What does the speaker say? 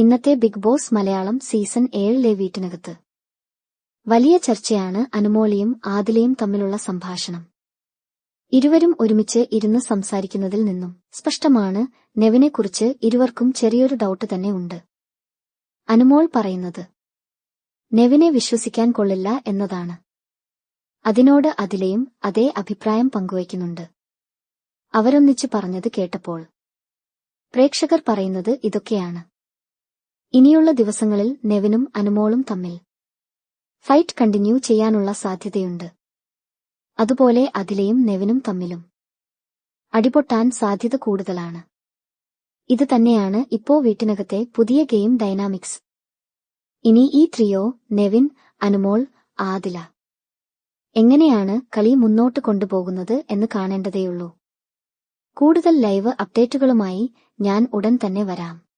ഇന്നത്തെ big boss Malayalam season ഏഴിലെ വീട്ടിനകത്ത്. വലിയ ചർച്ചയാണ് അനുമോളിയും ആദിലയും തമ്മിലുള്ള സംഭാഷണം. ഇരുവരും ഒരുമിച്ച് ഇരുന്ന് സംസാരിക്കുന്നതിൽ നിന്നും സ്പഷ്ടമാണ് നെവിനെക്കുറിച്ച് ഇരുവർക്കും ചെറിയൊരു ഡൗട്ട് തന്നെ ഉണ്ട്. അനുമോൾ പറയുന്നത് നെവിനെ വിശ്വസിക്കാൻ കൊള്ളില്ല എന്നതാണ്. അതിനോട് അതിലെയും അതേ അഭിപ്രായം പങ്കുവയ്ക്കുന്നുണ്ട്. അവരൊന്നിച്ച് പറഞ്ഞത് കേട്ടപ്പോൾ. പ്രേക്ഷകർ പറയുന്നത് ഇതൊക്കെയാണ്. ഇനിയുള്ള ദിവസങ്ങളിൽ നെവിനും അനുമോളും തമ്മിൽ ഫൈറ്റ് കണ്ടിന്യൂ ചെയ്യാനുള്ള സാധ്യതയുണ്ട്. അതുപോലെ അതിലെയും നെവിനും തമ്മിലും അടിപൊട്ടാൻ സാധ്യത കൂടുതലാണ്. ഇത് തന്നെയാണ് ഇപ്പോ വീട്ടിനകത്തെ പുതിയ ഗെയിം ഡൈനാമിക്സ്. ഇനി ഈ ത്രിയോ നെവിൻ അനുമോൾ ആദില. എങ്ങനെയാണ് കളി മുന്നോട്ട് കൊണ്ടുപോകുന്നത് എന്ന് കാണേണ്ടതേയുള്ളൂ. കൂടുതൽ ലൈവ് അപ്ഡേറ്റുകളുമായി ഞാൻ ഉടൻ തന്നെ വരാം.